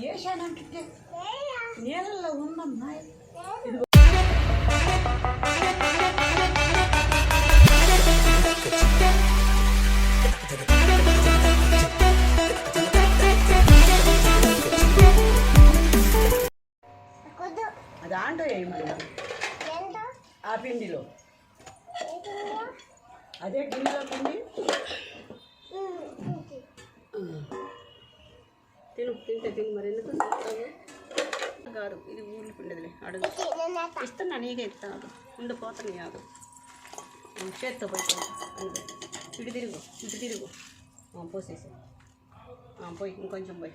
వేసానంటే నీళ్ళల్లో ఉందమ్మా దాంట్లో ఆ పిండిలో. అదే గిన్నెలో పిండి. తిను మరి. ఎందుకు? కాదు ఇది ఊర్లు పిండిదిలే అడుగు. ఇస్తున్నా నీకే ఇస్తాను ఉండిపోతాను కాదు చేత్తో పోయి ఇటు తిరుగు ఇటు తిరుగు. ఆ, పోసేసి. ఆ, పోయి ఇంకొంచెం పోయి.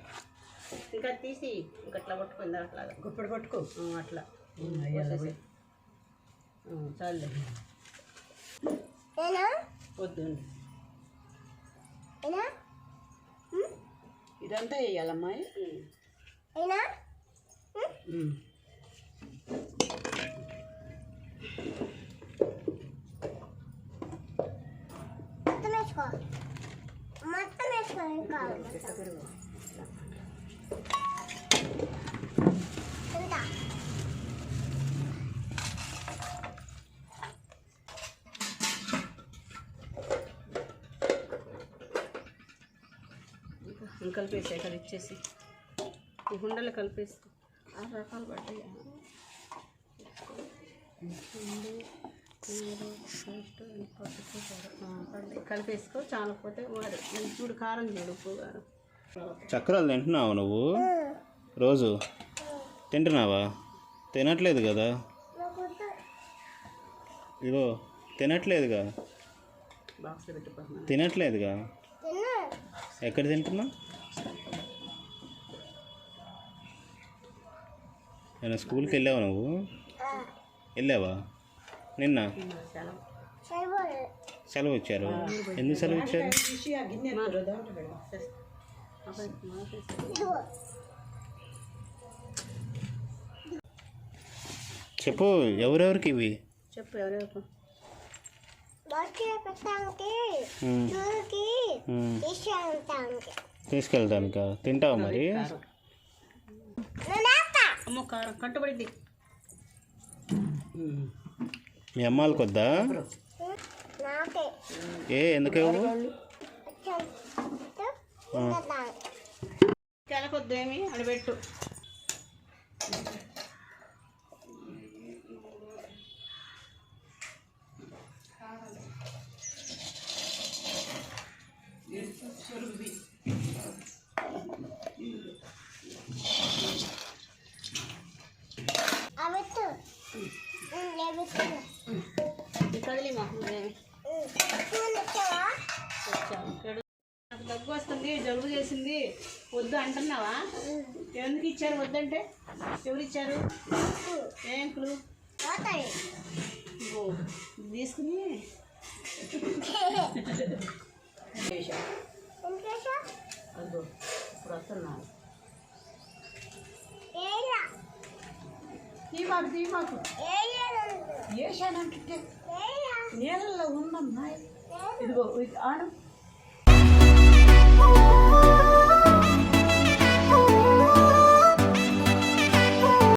ఇంకా తీసి ఇంకా అట్లా పట్టుకుంది అట్లాగా. గుప్పడి పట్టుకో. అట్లా. ఆ, చాలులే. వద్దు. ఇదంతా వేయాలమ్మాయి ఉమ్. మొత్తం వేసుకోవాలి కావాలి? ఇట్లా తిరుగు ఎంత ఇంకా కలిపేసి ఇక్కడ ఇచ్చేసి. ఈ ఉండలు కలిపేసి. ఆరు రకాలు పడ్డాయి. కలిపేసుకో చాలకపోతే మరి చూడు కారం చూడు ఉప్పు కారం. చక్రాలు తింటున్నావు నువ్వు? రోజు తింటున్నావా? తినట్లేదు కదా. ఇగో తినట్లేదుగా. తినట్లేదుగా. తిను ఎక్కడ తింటున్నావు? నేను స్కూల్కి వెళ్ళావా నువ్వు? వెళ్ళావా? నిన్న? సెలవు ఇచ్చారు. ఎందుకు సెలవు ఇచ్చారు? చెప్పు ఎవరెవరికి ఇవి? చెప్పు ఎవరెవరు బాక్స్ పెట్టడానికి తీసుకెళ్తానుకా. తింటావు మరి? మీ అమ్మాలకి వద్దా నాకే. ఏ ఎందుకు ఏమి? అని కదిలి. నాకు దగ్గు వస్తుంది జలుబు చేసింది. వద్దు అంటున్నావా? ఎందుకు ఇచ్చారు? వద్దంటే ఎవరు ఇచ్చారు? ఏం క్లూ? పోతాయి ఇగో, ఇది తీసుకుని. ఇప్పుడు వస్తున్నాను తీమాకు తీమాకు. ఏలా నీళ్ళల్లో ఉందమ్మా ఇదిగో ఏలా